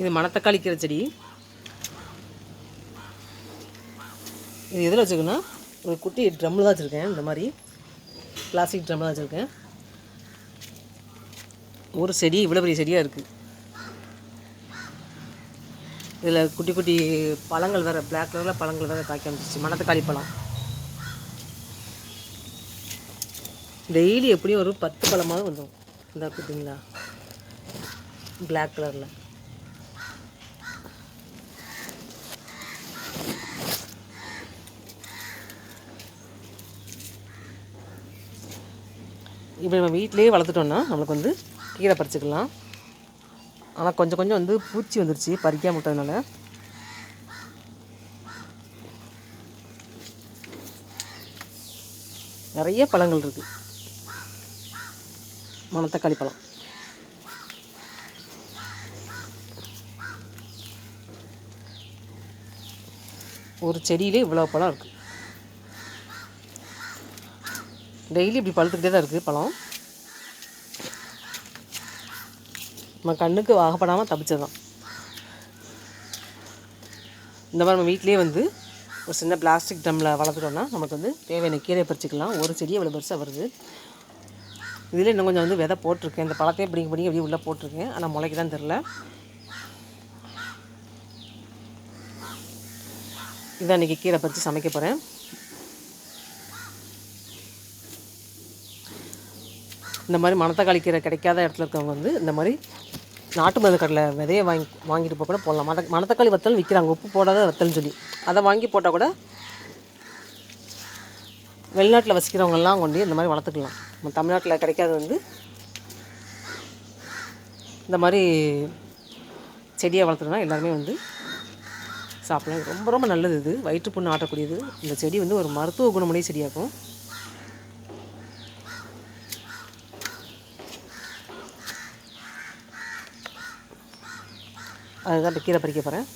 இது மணத்தக்காளி கீரை செடி. இது எதில் வச்சுருக்கேன்னா ஒரு குட்டி ட்ரம்மில் தான் வச்சுருக்கேன் இந்த மாதிரி. பிளாஸ்டிக் ட்ரம்மில் தான் வச்சுருக்கேன். ஒரு செடி இவ்வளோ பெரிய செடியாக இருக்குது இதில் குட்டி குட்டி பழங்கள் வேறு பிளாக் கலரில் பழங்கள் வேறு காய்க்க ஆரம்பிச்சிச்சு மணத்தக்காளி பழம். டெய்லி எப்படியும் ஒரு பத்து பழமாவது வந்துடும் இந்த பார்த்தீங்களா பிளாக் கலரில் இப்போ நம்ம வீட்டிலேயே வளர்த்துட்டோன்னா நம்மளுக்கு வந்து கீரை பறிச்சுக்கலாம். ஆனால் கொஞ்சம் கொஞ்சம் வந்து பூச்சி வந்துருச்சு பறிக்காம விட்டதுனால. நிறைய பழங்கள் இருக்குது மணத்தக்காளி பழம். ஒரு செடியிலே இவ்வளோ பழம் இருக்குது டெய்லி இப்படி பழுத்துக்கிட்டே தான் இருக்குது பழம். நம்ம கண்ணுக்கு ஆகப்படாமல் தப்பிச்சது தான் இந்த மாதிரி நம்ம வீட்டிலேயே வந்து ஒரு சின்ன பிளாஸ்டிக் ட்ரம்மில் வளர்த்துட்டோம்னா நமக்கு வந்து தேவையான கீரை பறிச்சுக்கலாம். ஒரு செடி இவ்வளோ பெருசாக வருது. இதில் இன்னும் கொஞ்சம் வந்து விதை போட்டிருக்கேன். இந்த பழத்தையும் பிடிங்க பிடிங்க அப்படியே உள்ளே போட்டிருக்கேன். ஆனால் முளைக்கு தான் தெரில இதான் இன்றைக்கி கீரை பறித்து சமைக்க போகிறேன் இந்த மாதிரி மணத்தக்காளி கீரை கிடைக்காத இடத்துல இருக்கவங்க வந்து இந்த மாதிரி நாட்டு மருந்து கடலை விதையை வாங்கி வாங்கிட்டு போக கூட போடலாம். மண மணத்தக்காளி வத்தல் விற்கிறாங்க உப்பு போடாத வத்தல்னு சொல்லி. அதை வாங்கி போட்டால் கூட வெளிநாட்டில் வசிக்கிறவங்கெல்லாம் கொண்டு இந்த மாதிரி வளர்த்துக்கலாம். நம்ம தமிழ்நாட்டில் கிடைக்காது வந்து இந்த மாதிரி செடியை வளர்த்துனா எல்லாருமே வந்து சாப்பிடலாம். ரொம்ப ரொம்ப நல்லது இது. வயிற்று புண்ணு ஆட்டக்கூடியது. இந்த செடி வந்து ஒரு மருத்துவ குணமுடைய செடியாகும் அதுதான் இப்போ கீரை பறிக்க போகிறேன்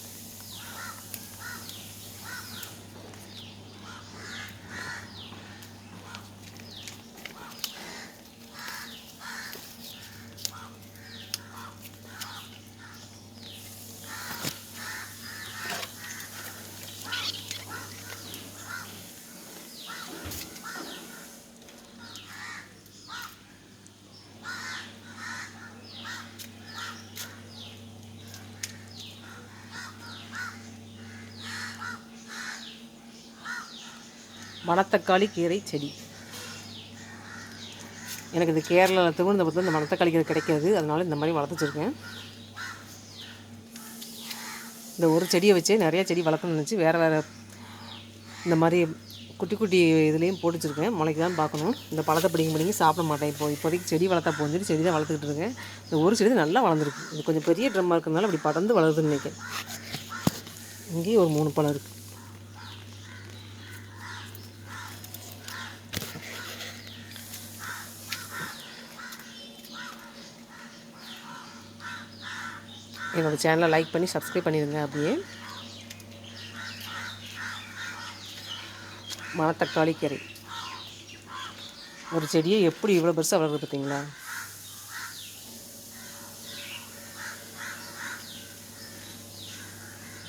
மணத்தக்காளி கீரை செடி. எனக்கு இந்த கேரளாவில் இந்த பக்கம் இந்த மணத்தக்காளி கீரை கிடைக்காது. அதனால் இந்த மாதிரி வளர்த்து வச்சுருக்கேன். இந்த ஒரு செடியை வச்சு நிறைய செடி வளர்க்கணும்னு நினச்சி வேறு வேறு இந்த மாதிரி குட்டி குட்டி இதுலேயும் போட்டு வச்சுருக்கேன். முளைக்கு தான் பார்க்கணும். இந்த பழத்தை பிடிங்க பிடிங்க சாப்பிட மாட்டேன். இப்போ இப்போதைக்கு செடி வளர்த்தா போஞ்சிட்டு செடி தான் வளர்த்துக்கிட்டு இருக்கேன். இந்த ஒரு செடி நல்லா வளர்ந்துருக்கு. இது கொஞ்சம் பெரிய ட்ரம்மாக இருக்கிறதுனால அப்படி படர்ந்து வளருதுன்னு நினைக்கிறேன். இங்கேயும் ஒரு மூணு பழம் இருக்குது என்னோடய சேனலை லைக் பண்ணி சப்ஸ்கிரைப் பண்ணிடுங்க அப்படியே. மணத்தக்காளி கீரை ஒரு செடியை எப்படி இவ்வளோ பெருசாக வளருது பார்த்தீங்களா?